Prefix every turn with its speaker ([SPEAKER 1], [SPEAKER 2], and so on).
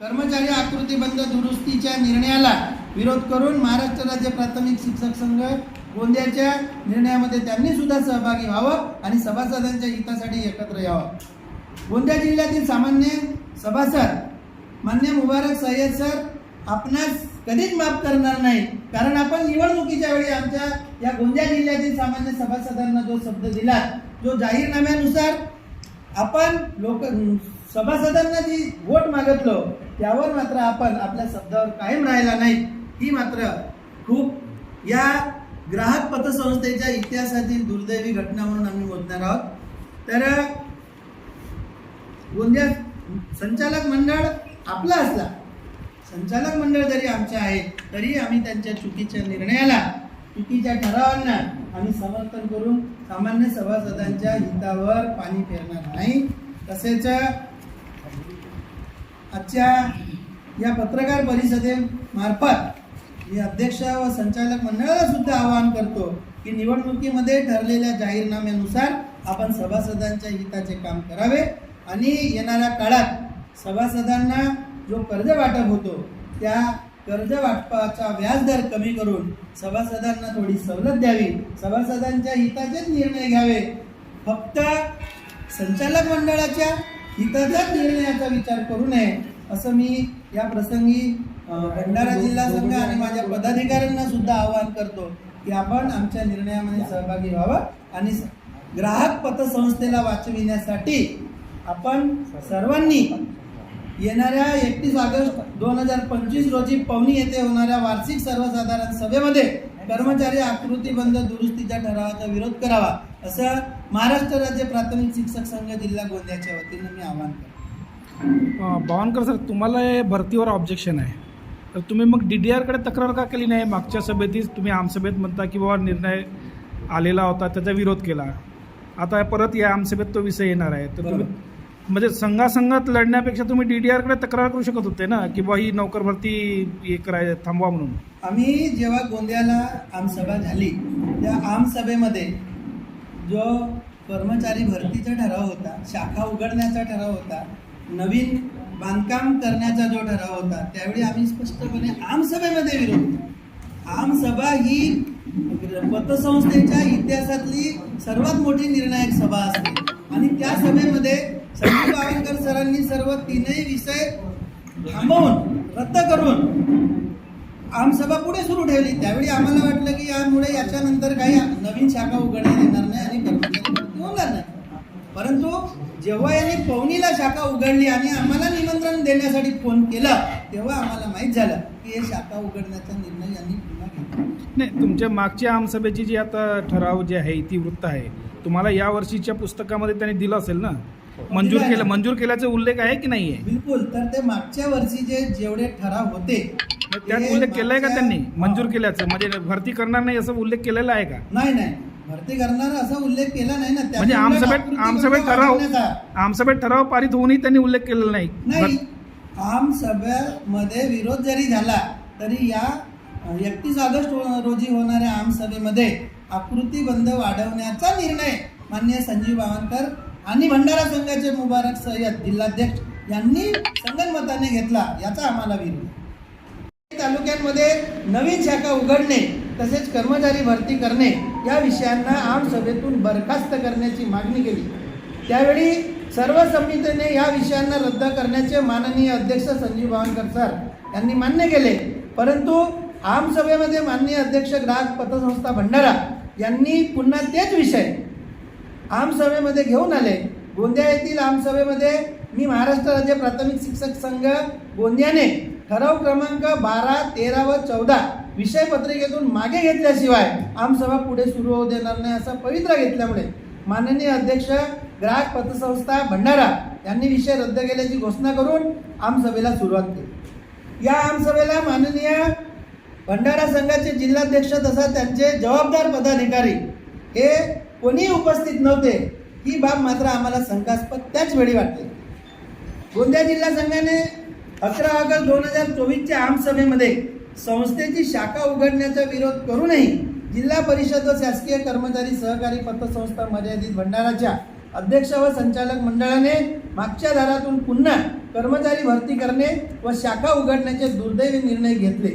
[SPEAKER 1] कर्मचारी आकृतीबंध दुरुस्तीच्या निर्णयाला विरोध करून महाराष्ट्र राज्य प्राथमिक शिक्षक संघ गोंदियाच्या निर्णयामध्ये त्यांनी सुद्धा सहभागी व्हावं आणि सभासदांच्या हितासाठी एकत्र यावं. गोंदिया जिल्ह्यातील सामान्य सभासद मान्य मुबारक सय्यद सर आपणास कधीच माफ करणार नाही कारण आपण निवडणुकीच्या वेळी आमच्या या गोंदिया जिल्ह्यातील सामान्य सभासदांना जो शब्द दिला जो जाहीरनाम्यानुसार आपण लोक सभासदांना जी वोट मागितलो त्यावर मात्र आपण आपल्या शब्दावर कायम राहिला नाही. ही मात्र खूप या ग्राहक पतसंस्थेच्या इतिहासातील दुर्दैवी घटना म्हणून आम्ही मोजणार आहोत. तर गोंदिया संचालक मंडळ आपला असला संचालक मंडळ जरी आमचे आहे तरी आम्ही त्यांच्या चुकीच्या निर्णयाला चुकीच्या ठरावांना आम्ही समर्थन करून सामान्य सभासदांच्या हितावर पाणी फेरणार नाही. तसेच आजच्या या पत्रकार परिषदेमार्फत मी अध्यक्ष व संचालक मंडळाला सुद्धा आवाहन करतो की निवडणुकीमध्ये ठरलेल्या जाहीरनाम्यानुसार आपण सभासदांच्या हिताचे काम करावे आणि येणाऱ्या काळात सभासदांना जो कर्ज वाटप होतो त्या कर्ज वाटपाचा व्याजदर कमी करून सभासदांना थोडी सवलत द्यावी सभासदांच्या हिताचेच निर्णय घ्यावे. फक्त संचालक मंडळाच्या हिताच्याच निर्णयाचा विचार करू नये असं मी या प्रसंगी भंडारा जिल्हा संघ आणि माझ्या पदाधिकाऱ्यांना सुद्धा आवाहन करतो की आपण आमच्या निर्णयामध्ये सहभागी व्हावं आणि ग्राहक पतसंस्थेला वाचविण्यासाठी आपण सर्वांनी येणाऱ्या एकतीस ऑगस्ट दोन हजार पंचवीस रोजी पवनी येथे होणाऱ्या वार्षिक सर्वसाधारण सभेमध्ये कर्मचारी आकृतीबंध दुरुस्तीच्या ठरावाचा विरोध करावा. असं महाराष्ट्र राज्य प्राथमिक शिक्षक संघ जिल्हा गोंदियाच्या वतीनं मी आवाहन करतो.
[SPEAKER 2] बावनकर सर तुम्हाला हे भरतीवर ऑब्जेक्शन आहे. तर तुम्ही मग डी डी आरकडे तक्रार का केली नाही? मागच्या सभेतच तुम्ही आमसभेत म्हणता की बाबा निर्णय आलेला होता त्याचा विरोध केला. आता परत या आमसभेत तो विषय येणार आहे. तर तुम्ही म्हणजे संघासंघात लढण्यापेक्षा तुम्ही डी डी आरकडे तक्रार करू शकत होते ना की बा ही नोकर भरती हे कराय थांबवा म्हणून?
[SPEAKER 1] आम्ही जेव्हा गोंदियाला आमसभा झाली त्या आमसभेमध्ये जो कर्मचारी भरतीचा ठराव होता शाखा उघडण्याचा ठराव होता नवीन बांधकाम करण्याचा जो ठराव होता त्यावेळी आम्ही स्पष्टपणे आमसभेमध्ये विरोध केला. आमसभा ही पतसंस्थेच्या इतिहासातली सर्वात मोठी निर्णायक सभा असते आणि त्या सभेमध्ये संजीव बावनकर सरांनी सर्व तीनही विषय थांबवून रद्द करून आमसभा पुढे सुरू ठेवली त्यावेळी आम्हाला वाटलं की या याच्यानंतर काही नवीन शाखा उघडण्यात येणार नाही आणि कर्मचारी होणार नाही. परंतु जेव्हा यांनी पवनीला शाखा उघडली आणि आम्हाला निमंत्रण देण्यासाठी फोन केला तेव्हा आम्हाला माहीत झालं की हे शाखा उघडण्याचा निर्णय यांनी पुन्हा घेतला.
[SPEAKER 2] नाही तुमच्या मागच्या आमसभेची जी आता ठराव जे आहे इतिवृत्त आहे तुम्हाला या वर्षीच्या पुस्तकामध्ये त्यांनी दिलं असेल ना? मंजूर केलं मंजूर केल्याचा उल्लेख आहे की नाही आहे
[SPEAKER 1] बिलकुल तर ते मागच्या वर्षीचे जेवढे ठराव होते
[SPEAKER 2] मग त्यात
[SPEAKER 1] ते
[SPEAKER 2] उल्लेख केलाय का
[SPEAKER 1] मागच्या-
[SPEAKER 2] त्यांनी? मंजूर केल्याचं. म्हणजे भरती करणार नाही असं उल्लेख केलेला आहे का?
[SPEAKER 1] नाही नाही. भरती करणार असा उल्लेख केला नाही ना.
[SPEAKER 2] म्हणजे आमसभेत
[SPEAKER 1] आकृती
[SPEAKER 2] आमसभेत ठराव
[SPEAKER 1] वाढवण्याचा-
[SPEAKER 2] आमसभेत ठराव पारित होऊनही त्यांनी उल्लेख केलेला नाही.
[SPEAKER 1] नाही. आम सभेमध्ये विरोध जरी झाला तरी या एकतीस ऑगस्ट हो- रोजी होणाऱ्या आम सभेमध्ये आकृती बंद वाढवण्याचा निर्णय माननीय संजीव बावनकर आणि भंडारा संघाचे मुबारक सय्यद जिल्हाध्यक्ष यांनी संगनमताने घेतला याचा आम्हाला विरोध. तालुक्यांमध्ये नवीन शाखा उघडणे तसेच कर्मचारी भरती करणे या विषयांना आमसभेतून बरखास्त करण्याची मागणी केली. त्यावेळी सर्व समितीने या विषयांना रद्द करण्याचे माननीय अध्यक्ष संजीव भावनकर सर यांनी मान्य केले. परंतु आमसभेमध्ये माननीय अध्यक्ष ग्राहक पतसंस्था भंडारा यांनी पुन्हा तेच विषय आमसभेमध्ये घेऊन आले. गोंदिया येथील आमसभेमध्ये मी महाराष्ट्र राज्य प्राथमिक शिक्षक संघ गोंदियाने ठराव क्रमांक बारा तेरा व चौदा विषय पत्रिकेतून मागे घेतल्याशिवाय आमसभा पुढे सुरू होऊ देणार नाही असा पवित्रा घेतल्यामुळे माननीय अध्यक्ष ग्राहक पतसंस्था भंडारा यांनी विषय रद्द केल्याची घोषणा करून आमसभेला सुरुवात केली. या आमसभेला माननीय भंडारा संघाचे जिल्हाध्यक्ष तसा त्यांचे जबाबदार पदाधिकारी हे कोणीही उपस्थित नव्हते ही बाब मात्र आम्हाला शंकास्पद त्याच वेळी वाटली. गोंदिया जिल्हा संघाने अकरा ऑगस्ट दोन हजार चोवीसच्या आमसभेमध्ये संस्थेची शाखा उघडण्याचा विरोध करूनही जिल्हा परिषद व शासकीय कर्मचारी सहकारी पतसंस्था मर्यादित भंडाराच्या अध्यक्ष व संचालक मंडळाने मागच्या दारातून पुन्हा कर्मचारी भरती करणे व शाखा उघडण्याचे दुर्दैवी निर्णय घेतले.